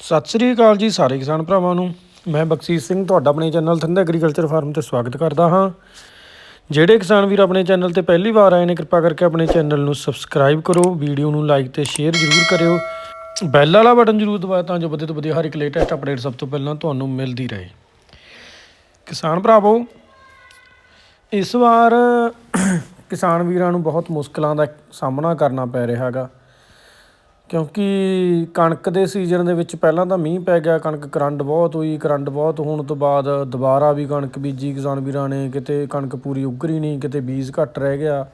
ਸਤਿ ਸ੍ਰੀ ਅਕਾਲ ਜੀ ਸਾਰੇ ਕਿਸਾਨ ਭਰਾਵਾਂ ਨੂੰ। ਮੈਂ ਬਖਸ਼ੀਸ਼ ਸਿੰਘ, ਤੁਹਾਡਾ ਆਪਣੇ ਚੈਨਲ ਥਿੰਦ ਐਗਰੀਕਲਚਰ ਫਾਰਮ ਤੇ ਸਵਾਗਤ ਕਰਦਾ ਹਾਂ। ਜਿਹੜੇ ਕਿਸਾਨ ਵੀਰ ਆਪਣੇ ਚੈਨਲ ਤੇ ਪਹਿਲੀ ਵਾਰ ਆਏ ਨੇ, ਕਿਰਪਾ ਕਰਕੇ ਆਪਣੇ ਚੈਨਲ ਨੂੰ ਸਬਸਕ੍ਰਾਈਬ ਕਰੋ, ਵੀਡੀਓ ਨੂੰ ਲਾਈਕ ਤੇ ਸ਼ੇਅਰ ਜ਼ਰੂਰ ਕਰਿਓ। ਬੈਲ ਵਾਲਾ ਬਟਨ ਜ਼ਰੂਰ ਦਬਾਓ ਤਾਂ ਜੋ ਵਧੀਆ ਤੋਂ ਵਧੀਆ ਹਰ ਇੱਕ ਲੇਟੈਸਟ ਅਪਡੇਟ ਸਭ ਤੋਂ ਪਹਿਲਾਂ ਤੁਹਾਨੂੰ ਮਿਲਦੀ ਰਹੇ। ਕਿਸਾਨ ਭਰਾਵੋ, ਇਸ ਵਾਰ ਕਿਸਾਨ ਵੀਰਾਂ ਨੂੰ ਬਹੁਤ ਮੁਸ਼ਕਲਾਂ ਦਾ ਸਾਹਮਣਾ ਕਰਨਾ ਪੈ ਰਿਹਾ ਹੈਗਾ। ਕਿਉਂਕਿ ਕਣਕ ਦੇ ਸੀਜ਼ਨ ਦੇ ਵਿੱਚ ਪਹਿਲਾਂ ਤਾਂ ਮੀਂਹ ਪੈ ਗਿਆ, ਕਣਕ ਕਰੰਟ ਬਹੁਤ ਹੋਈ, ਕਰੰਡ ਬਹੁਤ ਹੋਣ ਤੋਂ ਬਾਅਦ ਦੁਬਾਰਾ ਵੀ ਕਣਕ ਬੀਜੀ, ਕਿਸਾਨ ਵੀਰਾਂ ਨੇ, ਕਿਤੇ ਕਣਕ ਪੂਰੀ ਉੱਗਰੀ ਨਹੀਂ, ਕਿਤੇ ਬੀਜ ਘੱਟ ਰਹਿ ਗਿਆ,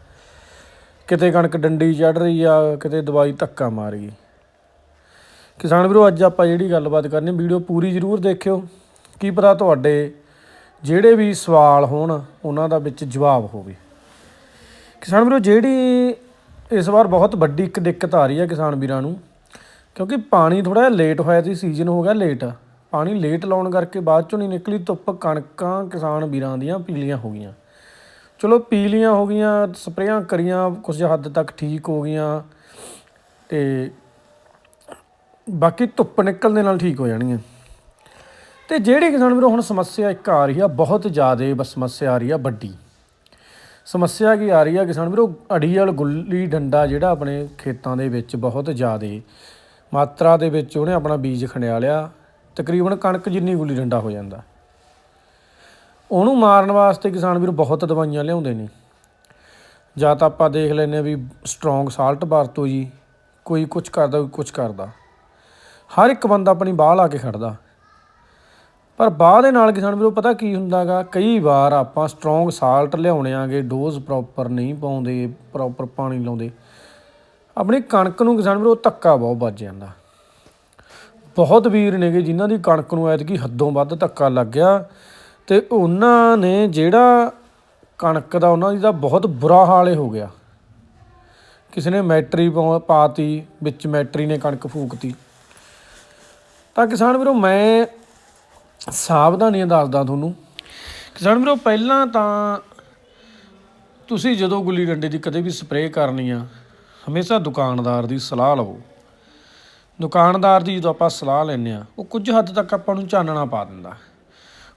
ਕਿਤੇ ਕਣਕ ਡੰਡੀ ਚੜ ਰਹੀ ਆ, ਕਿਤੇ ਦਵਾਈ ਧੱਕਾ ਮਾਰ ਗਈ। ਕਿਸਾਨ ਵੀਰੋ, ਅੱਜ ਆਪਾਂ ਜਿਹੜੀ ਗੱਲਬਾਤ ਕਰਨੀ, ਵੀਡੀਓ ਪੂਰੀ ਜ਼ਰੂਰ ਦੇਖਿਓ। ਕੀ ਪਤਾ ਤੁਹਾਡੇ ਜਿਹੜੇ ਵੀ ਸਵਾਲ ਹੋਣ, ਉਹਨਾਂ ਦਾ ਵਿੱਚ ਜਵਾਬ ਹੋਵੇ। ਕਿਸਾਨ ਵੀਰੋ, ਜਿਹੜੀ ਇਸ ਵਾਰ ਬਹੁਤ ਵੱਡੀ ਇੱਕ ਦਿੱਕਤ ਆ ਰਹੀ ਹੈ ਕਿਸਾਨ ਵੀਰਾਂ ਨੂੰ, ਕਿਉਂਕਿ ਪਾਣੀ ਥੋੜਾ ਜਿਹਾ ਲੇਟ ਹੋਇਆ ਸੀ ਸੀਜ਼ਨ ਹੋ ਗਿਆ ਲੇਟ ਪਾਣੀ ਲੇਟ ਲਾਉਣ ਕਰਕੇ ਬਾਅਦ ਚੋਂ ਨਹੀਂ ਨਿਕਲੀ, ਧੁੱਪ ਕਣਕਾਂ ਕਿਸਾਨ ਵੀਰਾਂ ਦੀਆਂ ਪੀਲੀਆਂ ਹੋ ਗਈਆਂ। ਚਲੋ ਪੀਲੀਆਂ ਹੋ ਗਈਆਂ, ਸਪਰੇਆਂ ਕਰੀਆਂ ਕੁਝ ਹੱਦ ਤੱਕ ਠੀਕ ਹੋ ਗਈਆਂ, ਤੇ ਬਾਕੀ ਧੁੱਪ ਨਿਕਲਣ ਦੇ ਨਾਲ ਠੀਕ ਹੋ ਜਾਣਗੀਆਂ। ਤੇ ਜਿਹੜੇ ਕਿਸਾਨ ਵੀਰੋ ਹੁਣ ਸਮੱਸਿਆ ਇੱਕ ਆ ਰਹੀ ਆ, ਬਹੁਤ ਜ਼ਿਆਦਾ ਬਸ ਸਮੱਸਿਆ ਆ ਰਹੀ ਆ ਵੱਡੀ। ਸਮੱਸਿਆ ਕੀ ਆ ਰਹੀ ਆ ਕਿਸਾਨ ਵੀਰੋ? ਅੜੀ ਵਾਲ ਗੁੱਲੀ ਡੰਡਾ ਜਿਹੜਾ ਆਪਣੇ ਖੇਤਾਂ ਦੇ ਵਿੱਚ ਬਹੁਤ ਜ਼ਿਆਦਾ ਮਾਤਰਾ ਦੇ ਵਿੱਚ ਉਹਨੇ ਆਪਣਾ ਬੀਜ ਖੰਡਿਆ ਲਿਆ। ਤਕਰੀਬਨ ਕਣਕ ਜਿੰਨੀ ਗੁੱਲੀ ਡੰਡਾ ਹੋ ਜਾਂਦਾ। ਉਹਨੂੰ ਮਾਰਨ ਵਾਸਤੇ ਕਿਸਾਨ ਵੀਰ ਬਹੁਤ ਦਵਾਈਆਂ ਲਿਆਉਂਦੇ ਨੇ। ਜਾਂ ਤਾਂ ਆਪਾਂ ਦੇਖ ਲੈਨੇ ਆ ਵੀ ਸਟਰੋਂਗ ਸਾਲਟ ਵਰਤੋ ਜੀ। ਕੋਈ ਕੁਝ ਕਰਦਾ, ਕੋਈ ਕੁਝ ਕਰਦਾ। ਹਰ ਇੱਕ ਬੰਦਾ ਆਪਣੀ ਬਾਹ ਲਾ ਕੇ ਖੜਦਾ। ਪਰ ਬਾਅਦ ਦੇ ਨਾਲ ਕਿਸਾਨ ਵੀਰੋ, ਪਤਾ ਕੀ ਹੁੰਦਾਗਾ? ਕਈ ਵਾਰ ਆਪਾਂ ਸਟਰੋਂਗ ਸਾਲਟ ਲਿਆਉਣੇ ਆਗੇ ਡੋਜ਼ ਪ੍ਰੋਪਰ ਨਹੀਂ ਪਾਉਂਦੇ ਪ੍ਰੋਪਰ ਪਾਣੀ ਲਾਉਂਦੇ। ਆਪਣੀ ਕਣਕ ਨੂੰ ਕਿਸਾਨ ਵੀਰੋ, ਧੱਕਾ ਬਹੁਤ ਵੱਜ ਜਾਂਦਾ। ਬਹੁਤ ਵੀਰ ਨੇਗੇ ਜਿਨ੍ਹਾਂ ਦੀ ਕਣਕ ਨੂੰ ਐਤਕੀ ਹੱਦੋਂ ਵੱਧ ਧੱਕਾ ਲੱਗ ਗਿਆ ਤੇ ਉਹਨਾਂ ਨੇ ਜਿਹੜਾ ਕਣਕ ਦਾ, ਉਹਨਾਂ ਦੀ ਤਾਂ ਬਹੁਤ ਬੁਰਾ ਹਾਲ ਹੀ ਹੋ ਗਿਆ। ਕਿਸੇ ਨੇ ਮੈਟਰੀ ਪਾ- ਪਾਤੀ, ਵਿੱਚ ਮੈਟਰੀ ਨੇ ਕਣਕ ਫੂਕਤੀ। ਤਾਂ ਕਿਸਾਨ ਵੀਰੋ, ਮੈਂ ਸਾਵਧਾਨੀਆਂ ਦੱਸਦਾ ਤੁਹਾਨੂੰ। ਕਿਸਾਨ ਵੀਰੋ, ਪਹਿਲਾਂ ਤਾਂ ਤੁਸੀਂ ਜਦੋਂ ਗੁੱਲੀ ਡੰਡੇ ਦੀ ਕਦੇ ਵੀ ਸਪਰੇਅ ਕਰਨੀ ਆ, ਹਮੇਸ਼ਾ ਦੁਕਾਨਦਾਰ ਦੀ ਸਲਾਹ ਲਵੋ। ਦੁਕਾਨਦਾਰ ਦੀ ਜਦੋਂ ਆਪਾਂ ਸਲਾਹ ਲੈਂਦੇ ਆ, ਉਹ ਕੁਝ ਹੱਦ ਤੱਕ ਆਪਾਂ ਨੂੰ ਚਾਨਣਾ ਪਾ ਦਿੰਦਾ।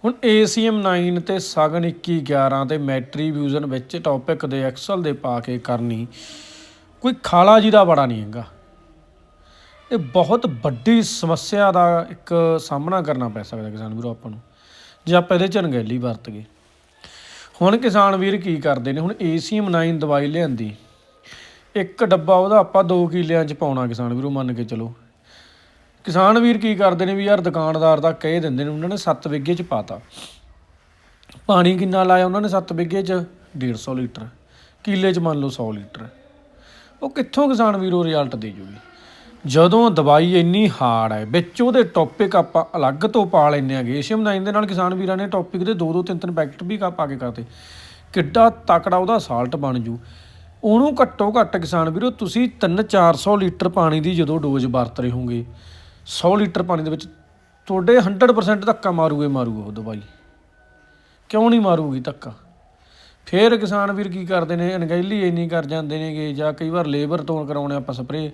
ਹੁਣ ACM 9 ਤੇ ਸਗਨ 21 11 ਤੇ ਮੈਟਰੀ ਫਿਊਜ਼ਨ ਵਿੱਚ ਟੌਪਿਕ ਦੇ ਐਕਸਲ ਦੇ ਪਾ ਕੇ ਕਰਨੀ, ਕੋਈ ਖਾਲਾ ਜੀ ਦਾ ਬੜਾ ਨਹੀਂ ਹੈਗਾ। ਇਹ ਬਹੁਤ ਵੱਡੀ ਸਮੱਸਿਆ ਦਾ ਇੱਕ ਸਾਹਮਣਾ ਕਰਨਾ ਪੈ ਸਕਦਾ ਕਿਸਾਨ ਵੀਰੋ ਆਪਾਂ ਨੂੰ। ਜੇ ਆਪਾਂ ਇਹਦੇ ਚ ਅਣਗਹਿਲੀ ਵਰਤ ਗਏ। ਹੁਣ ਕਿਸਾਨ ਵੀਰ ਕੀ ਕਰਦੇ ਨੇ? ਹੁਣ ACM 9 ਦਵਾਈ ਲਿਆਂਦੀ। ਇੱਕ ਡੱਬਾ ਉਹਦਾ ਆਪਾਂ 2 ਕਿਲਿਆਂ ਚ ਪਾਉਣਾ ਕਿਸਾਨ ਵੀਰੋ, ਮੰਨ ਕੇ ਚਲੋ। ਕਿਸਾਨ ਵੀਰ ਕੀ ਕਰਦੇ ਨੇ ਵੀ ਯਾਰ ਦੁਕਾਨਦਾਰ ਦਾ ਕਹਿ ਦਿੰਦੇ ਨੇ, ਉਹਨਾਂ ਨੇ 7 ਵਿਗੇ ਚ ਪਾਤਾ। ਪਾਣੀ ਕਿੰਨਾ ਲਾਇਆ ਉਹਨਾਂ ਨੇ 7 ਵਿਗੇ ਚ? 150 ਲੀਟਰ। ਕਿਲੇ ਚ ਮੰਨ ਲਓ 100 ਲੀਟਰ। ਉਹ ਕਿੱਥੋਂ ਕਿਸਾਨ ਵੀਰੋ ਰਿਜ਼ਲਟ ਦੇ ਜੂਗੀ? ਜਦੋਂ ਦਵਾਈ ਇੰਨੀ ਹਾਰਡ ਹੈ, ਵਿੱਚ ਉਹਦੇ ਟੌਪਿਕ ਆਪਾਂ ਅਲੱਗ ਤੋਂ ਪਾ ਲੈਂਦੇ ਆਗੇ ਏਸ਼ੀਅਮ 9 ਦੇ ਨਾਲ ਕਿਸਾਨ ਵੀਰਾਂ ਨੇ ਟੌਪਿਕ ਦੇ ਦੋ ਦੋ ਤਿੰਨ ਤਿੰਨ ਪੈਕਟ ਵੀ ਕਾ ਪਾ ਕੇ ਕਰਤੇ। ਕਿੱਡਾ ਤਕੜਾ ਉਹਦਾ ਸਾਲਟ ਬਣ ਜੂ। ਉਹਨੂੰ ਘੱਟੋ ਘੱਟ ਕਿਸਾਨ ਵੀਰੋ, ਤੁਸੀਂ 3-400 ਲੀਟਰ ਪਾਣੀ ਦੀ ਜਦੋਂ ਡੋਜ਼ ਵਰਤ ਰਹੇ ਹੋਗੇ 100 ਲੀਟਰ ਪਾਣੀ ਦੇ ਵਿੱਚ ਤੁਹਾਡੇ 100% ਧੱਕਾ ਮਾਰੂਗੇ ਮਾਰੂਗਾ ਉਹ ਦਵਾਈ। ਕਿਉਂ ਨਹੀਂ ਮਾਰੂਗੀ ਧੱਕਾ? ਫੇਰ ਕਿਸਾਨ ਵੀਰ ਕੀ ਕਰਦੇ ਨੇ? ਅਣਗਹਿਲੀ ਇੰਨੀ ਕਰ ਜਾਂਦੇ ਨੇਗੇ ਜਾਂ ਕਈ ਵਾਰ ਲੇਬਰ ਤੋਂ ਕਰਾਉਣੇ ਆਪਾਂ ਸਪਰੇ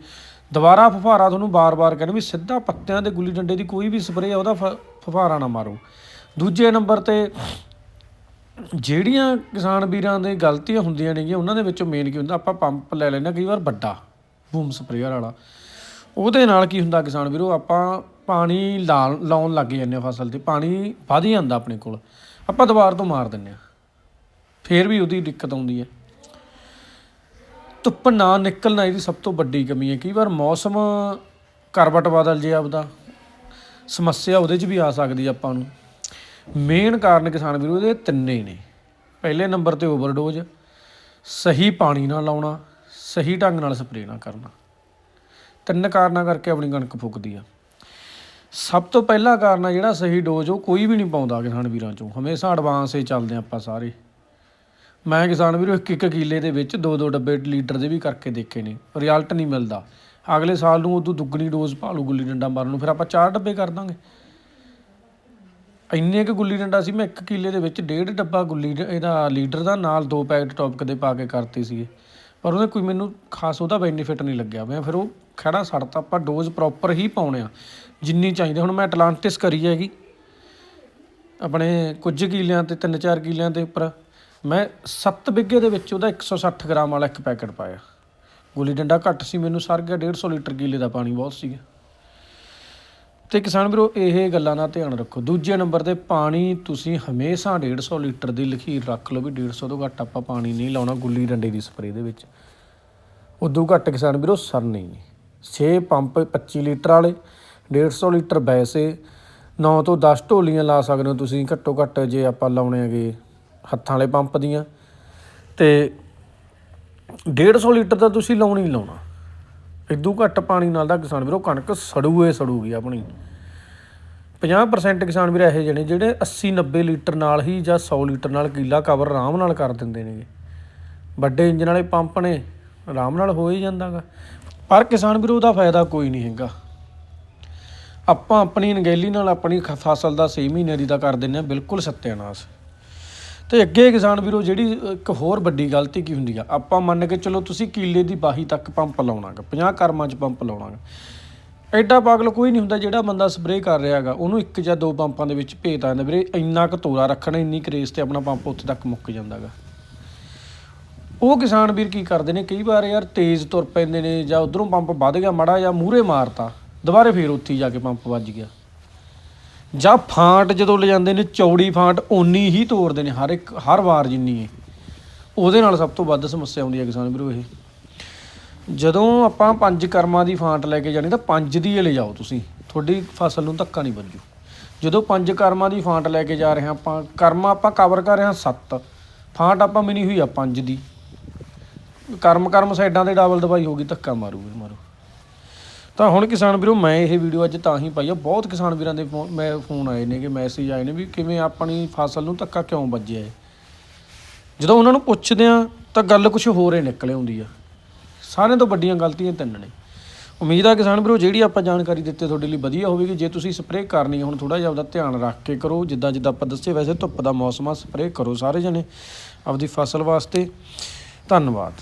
ਦੁਬਾਰਾ ਫੁਫਾਰਾ ਤੁਹਾਨੂੰ ਬਾਰ-ਬਾਰ ਕਹਿੰਦੇ ਵੀ ਸਿੱਧਾ ਪੱਤਿਆਂ ਦੇ ਗੁੱਲੀ ਡੰਡੇ ਦੀ ਕੋਈ ਵੀ ਸਪਰੇ ਆ, ਉਹਦਾ ਫ- ਫੁਫਾਰਾ ਨਾ ਮਾਰੋ। ਦੂਜੇ ਨੰਬਰ ਤੇ ਜਿਹੜੀਆਂ ਕਿਸਾਨ ਵੀਰਾਂ ਦੇ ਗਲਤੀਆਂ ਹੁੰਦੀਆਂ ਨੇਗੀਆਂ, ਉਹਨਾਂ ਦੇ ਵਿੱਚੋਂ ਮੇਨ ਕੀ ਹੁੰਦਾ? ਆਪਾਂ ਪੰਪ ਲੈ ਲੈਂਦੇ ਹਾਂ, ਕਈ ਵਾਰ ਵੱਡਾ ਬੂਮ ਸਪਰੇਅਰ ਵਾਲਾ। ਉਹਦੇ ਨਾਲ ਕੀ ਹੁੰਦਾ ਕਿਸਾਨ ਵੀਰੋ? ਆਪਾਂ ਪਾਣੀ ਲਾ- ਲਾਉਣ ਲੱਗ ਜਾਂਦੇ ਹਾਂ ਫਸਲ ਤੇ, ਪਾਣੀ ਵਧ ਜਾਂਦਾ ਆਪਣੇ ਕੋਲ। ਆਪਾਂ ਦੁਬਾਰ ਤੋਂ ਮਾਰ ਦਿੰਦੇ ਹਾਂ। ਫਿਰ ਵੀ ਉਹਦੀ ਦਿੱਕਤ ਆਉਂਦੀ ਹੈ। ਧੁੱਪ ਨਾ ਨਿਕਲਣਾ ਇਹਦੀ ਸਭ ਤੋਂ ਵੱਡੀ ਕਮੀ ਹੈ। ਕਈ ਵਾਰ ਮੌਸਮ ਕਰਵਟ ਬਦਲ ਜੇ ਆਪਦਾ ਸਮੱਸਿਆ ਉਹਦੇ 'ਚ ਵੀ ਆ ਸਕਦੀ ਆਪਾਂ ਨੂੰ। ਮੇਨ ਕਾਰਨ ਕਿਸਾਨ ਵੀਰੋ ਇਹਦੇ ਤਿੰਨੇ ਨੇ। ਪਹਿਲੇ ਨੰਬਰ ਤੇ ਓਵਰਡੋਜ਼ ਸਹੀ ਪਾਣੀ ਨਾ ਲਾਉਣਾ, ਸਹੀ ਢੰਗ ਨਾਲ ਸਪਰੇਅ ਨਾ ਕਰਨਾ। ਤਿੰਨ ਕਾਰਨਾਂ ਕਰਕੇ ਆਪਣੀ ਕਣਕ ਫੁੱਕਦੀ ਆ। ਸਭ ਤੋਂ ਪਹਿਲਾ ਕਾਰਨ ਆ ਜਿਹੜਾ ਸਹੀ ਡੋਜ਼ ਉਹ ਕੋਈ ਵੀ ਨਹੀਂ ਪਾਉਂਦਾ ਕਿਸਾਨ ਵੀਰਾਂ ਚੋਂ। ਹਮੇਸ਼ਾ ਐਡਵਾਂਸ ਹੀ ਚੱਲਦੇ ਆਪਾਂ ਸਾਰੇ। ਮੈਂ ਕਿਸਾਨ ਵੀਰੋ, ਇੱਕ ਇੱਕ ਕਿੱਲੇ ਦੇ ਵਿੱਚ ਦੋ ਦੋ ਡੱਬੇ ਲੀਟਰ ਦੇ ਵੀ ਕਰਕੇ ਦੇਖੇ ਨੇ। ਰਿਜ਼ਲਟ ਨਹੀਂ ਮਿਲਦਾ। ਅਗਲੇ ਸਾਲ ਨੂੰ ਉਦੋਂ ਦੁੱਗਣੀ ਡੋਜ਼ ਭਾਲੂ ਗੁੱਲੀ ਡੰਡਾ ਮਾਰਨ ਨੂੰ, ਫਿਰ ਆਪਾਂ ਚਾਰ ਡੱਬੇ ਕਰ ਦਾਂਗੇ। ਇੰਨੇ ਕੁ ਗੁੱਲੀ ਡੰਡਾ ਸੀ, ਮੈਂ ਇੱਕ ਕਿੱਲੇ ਦੇ ਵਿੱਚ ਡੇਢ ਡੱਬਾ ਗੁੱਲੀ ਇਹਦਾ ਲੀਟਰ ਦਾ ਨਾਲ ਦੋ ਪੈਕਟ ਟੌਪਕ ਦੇ ਪਾ ਕੇ ਕਰਤੇ ਸੀਗੇ। ਪਰ ਉਹਨੇ ਕੋਈ ਮੈਨੂੰ ਖਾਸ ਉਹਦਾ ਬੈਨੀਫਿਟ ਨਹੀਂ ਲੱਗਿਆ। ਮੈਂ ਫਿਰ ਉਹ ਖੜਾ ਛੱਡਤਾ ਆਪਾਂ ਡੋਜ਼ ਪ੍ਰੋਪਰ ਹੀ ਪਾਉਣੇ ਆ, ਜਿੰਨੀ ਚਾਹੀਦੀ। ਹੁਣ ਮੈਂ ਐਟਲਾਂਟਿਸ ਕਰੀ ਹੈਗੀ। ਆਪਣੇ ਕੁਝ ਕਿਲਿਆਂ ਤੇ, ਤਿੰਨ ਚਾਰ ਕਿਲਿਆਂ ਦੇ ਉੱਪਰ ਮੈਂ 7 ਬਿੱਗੇ ਦੇ ਵਿੱਚ ਉਹਦਾ 160 ਗ੍ਰਾਮ ਵਾਲਾ ਇੱਕ ਪੈਕੇਟ ਪਾਇਆ। ਗੁੱਲੀ ਡੰਡਾ ਘੱਟ ਸੀ, ਮੈਨੂੰ ਸਰ ਗਿਆ 150 ਲੀਟਰ ਕਿੱਲੇ ਦਾ ਪਾਣੀ ਬਹੁਤ ਸੀਗਾ। ਤੇ ਕਿਸਾਨ ਵੀਰੋ, ਇਹ ਗੱਲਾਂ ਦਾ ਧਿਆਨ ਰੱਖੋ। ਦੂਜੇ ਨੰਬਰ ਤੇ ਪਾਣੀ ਤੁਸੀਂ ਹਮੇਸ਼ਾ 150 ਲੀਟਰ ਦੀ ਲਖੀਰ ਰੱਖ ਲਓ ਵੀ 150 ਤੋਂ ਘੱਟ ਆਪਾਂ ਪਾਣੀ ਨਹੀਂ ਲਾਉਣਾ ਗੁੱਲੀ ਡੰਡੇ ਦੀ ਸਪਰੇਅ ਦੇ ਵਿੱਚ। ਉਦੋਂ ਘੱਟ ਕਿਸਾਨ ਵੀਰੋ, ਸਰ ਨਹੀਂ। 6 ਪੰਪ 25 ਲੀਟਰ ਵਾਲੇ 150 ਲੀਟਰ ਵੈਸੇ 9 ਤੋਂ 10 ਢੋਲੀਆਂ ਲਾ ਸਕਦੇ ਹੋ ਤੁਸੀਂ, ਘੱਟੋ ਘੱਟ ਜੇ ਆਪਾਂ ਲਾਉਣੇ ਹੈਗੇ ਹੱਥਾਂ ਵਾਲੇ ਪੰਪ ਦੀਆਂ। ਤੇ 150 ਲੀਟਰ ਤਾਂ ਤੁਸੀਂ ਲਾਉਣੀ ਲਾਉਣਾ। ਇਦੋਂ ਘੱਟ ਪਾਣੀ ਨਾਲ ਦਾ ਕਿਸਾਨ ਵੀਰੋ ਕਣਕ ਸੜੂਏ ਸੜੂਗੀ ਆਪਣੀ। 50% ਕਿਸਾਨ ਵੀਰ ਇਹੋ ਜਿਹੇ ਨੇ ਜਿਹੜੇ 80 90 ਲੀਟਰ ਨਾਲ ਹੀ ਜਾਂ 100 ਲੀਟਰ ਨਾਲ ਕੀਲਾ ਕਵਰ ਆਰਾਮ ਨਾਲ ਕਰ ਦਿੰਦੇ ਨੇਗੇ। ਵੱਡੇ ਇੰਜਨ ਵਾਲੇ ਪੰਪ ਨੇ, ਆਰਾਮ ਨਾਲ ਹੋ ਹੀ ਜਾਂਦਾਗਾ। ਪਰ ਕਿਸਾਨ ਵੀਰੋ ਦਾ ਫਾਇਦਾ ਕੋਈ ਨਹੀਂ ਹੈਗਾ। ਆਪਾਂ ਆਪਣੀ ਨਗੇਲੀ ਨਾਲ ਆਪਣੀ ਖ- ਫਸਲ ਦਾ 6 ਮਹੀਨੇ ਦੀ ਦਾ ਕਰ ਦਿੰਦੇ ਆ ਬਿਲਕੁਲ ਸੱਤਿਆਨਾਸ਼। ਤੇ ਅੱਗੇ ਕਿਸਾਨ ਵੀਰੋ, ਜਿਹੜੀ ਇੱਕ ਹੋਰ ਵੱਡੀ ਗਲਤੀ ਕੀ ਹੁੰਦੀ ਆ? ਆਪਾਂ ਮੰਨ ਕੇ ਚਲੋ ਤੁਸੀਂ ਕੀਲੇ ਦੀ ਬਾਹੀ ਤੱਕ ਪੰਪ ਲਾਉਣਾਗਾ 50 ਕਰਮਾਂ 'ਚ ਪੰਪ ਲਾਉਣਾਗਾ। ਐਡਾ ਪਾਗਲ ਕੋਈ ਨਹੀਂ ਹੁੰਦਾ ਜਿਹੜਾ ਬੰਦਾ ਸਪਰੇਅ ਕਰ ਰਿਹਾ ਹੈਗਾ, ਉਹਨੂੰ ਇੱਕ ਜਾਂ ਦੋ ਪੰਪਾਂ ਦੇ ਵਿੱਚ ਭੇਤ ਆ ਜਾਂਦਾ ਵੀਰੇ, ਇੰਨਾ ਕੁ ਤੋਰਾ ਰੱਖਣਾ, ਇੰਨੀ ਕਰੇਸ ਤੇ ਆਪਣਾ ਪੰਪ ਉੱਥੇ ਤੱਕ ਮੁੱਕ ਜਾਂਦਾਗਾ। ਉਹ ਕਿਸਾਨ ਵੀਰ ਕੀ ਕਰਦੇ ਨੇ, ਕਈ ਵਾਰ ਯਾਰ ਤੇਜ਼ ਤੁਰ ਪੈਂਦੇ ਨੇ ਜਾਂ ਉਧਰੋਂ ਪੰਪ ਵੱਧ ਗਿਆ, ਮੜਾ ਜਾਂ ਮੂਹਰੇ ਮਾਰਤਾ, ਦੁਬਾਰੇ ਫੇਰ ਉੱਥੇ ਹੀ ਜਾ ਕੇ ਪੰਪ ਵੱਜ ਗਿਆ। ਜਾਂ ਫਾਂਟ ਜਦੋਂ ਲਿਜਾਂਦੇ ਨੇ, ਚੌੜੀ ਫਾਂਟ ਓਨੀ ਹੀ ਤੋੜਦੇ ਨੇ, ਹਰ ਇੱਕ, ਹਰ ਵਾਰ ਜਿੰਨੀ ਹੈ ਉਹਦੇ ਨਾਲ ਸਭ ਤੋਂ ਵੱਧ ਸਮੱਸਿਆ ਆਉਂਦੀ ਹੈ ਕਿਸਾਨ ਵੀਰੋ ਇਹ। ਜਦੋਂ ਆਪਾਂ ਪੰਜ ਕਰਮਾਂ ਦੀ ਫਾਂਟ ਲੈ ਕੇ ਜਾਣੀ, ਤਾਂ ਪੰਜ ਦੀ ਹੀ ਲਿਜਾਓ ਤੁਸੀਂ। ਤੁਹਾਡੀ ਫਸਲ ਨੂੰ ਧੱਕਾ ਨਹੀਂ ਵੱਜੂ। ਜਦੋਂ ਪੰਜ ਕਰਮਾਂ ਦੀ ਫਾਂਟ ਲੈ ਕੇ ਜਾ ਰਹੇ ਹਾਂ ਆਪਾਂ, ਕਰਮ ਆਪਾਂ ਕਵਰ ਕਰ ਰਹੇ ਹਾਂ ਸੱਤ। ਫਾਂਟ ਆਪਾਂ ਮਿਣੀ ਹੋਈ ਆ ਪੰਜ ਦੀ। ਕਰਮ ਕਰਮ ਸਾਈਡਾਂ ਤੇ ਡਬਲ ਦਵਾਈ ਹੋ ਗਈ, ਧੱਕਾ ਮਾਰੂ ਮਾਰੂ। ਤਾਂ ਹੁਣ ਕਿਸਾਨ ਵੀਰੋ, ਮੈਂ ਇਹ ਵੀਡੀਓ ਅੱਜ ਤਾਂ ਹੀ ਪਾਈ ਆ। ਬਹੁਤ ਕਿਸਾਨ ਵੀਰਾਂ ਦੇ ਫੋਨ ਮੈਂ ਫੋਨ ਆਏ ਨੇ ਕਿ ਮੈਸੇਜ ਆਏ ਨੇ ਵੀ ਕਿਵੇਂ ਆਪਣੀ ਫਸਲ ਨੂੰ ਧੱਕਾ ਕਿਉਂ ਵੱਜਿਆ ਹੈ ਜਦੋਂ ਉਹਨਾਂ ਨੂੰ ਪੁੱਛਦੇ ਆ ਤਾਂ ਗੱਲ ਕੁਝ ਹੋਰ ਹੀ ਨਿਕਲ ਆਉਂਦੀ ਆ। ਸਾਰਿਆਂ ਤੋਂ ਵੱਡੀਆਂ ਗਲਤੀਆਂ ਤਿੰਨ ਨੇ। ਉਮੀਦ ਆ ਕਿਸਾਨ ਵੀਰੋ, ਜਿਹੜੀ ਆਪਾਂ ਜਾਣਕਾਰੀ ਦਿੱਤੀ ਤੁਹਾਡੇ ਲਈ ਵਧੀਆ ਹੋਵੇਗੀ। ਜੇ ਤੁਸੀਂ ਸਪਰੇਅ ਕਰਨੀ ਹੈ ਹੁਣ ਥੋੜਾ ਜਿਹਾ ਆਪਦਾ ਧਿਆਨ ਰੱਖ ਕੇ ਕਰੋ। ਜਿੱਦਾਂ ਜਿੱਦਾਂ ਆਪਾਂ ਦੱਸੇ ਵੈਸੇ ਧੁੱਪ ਦਾ ਮੌਸਮ ਆ ਸਪਰੇਅ ਕਰੋ ਸਾਰੇ ਜਣੇ ਆਪਦੀ ਫਸਲ ਵਾਸਤੇ। ਧੰਨਵਾਦ।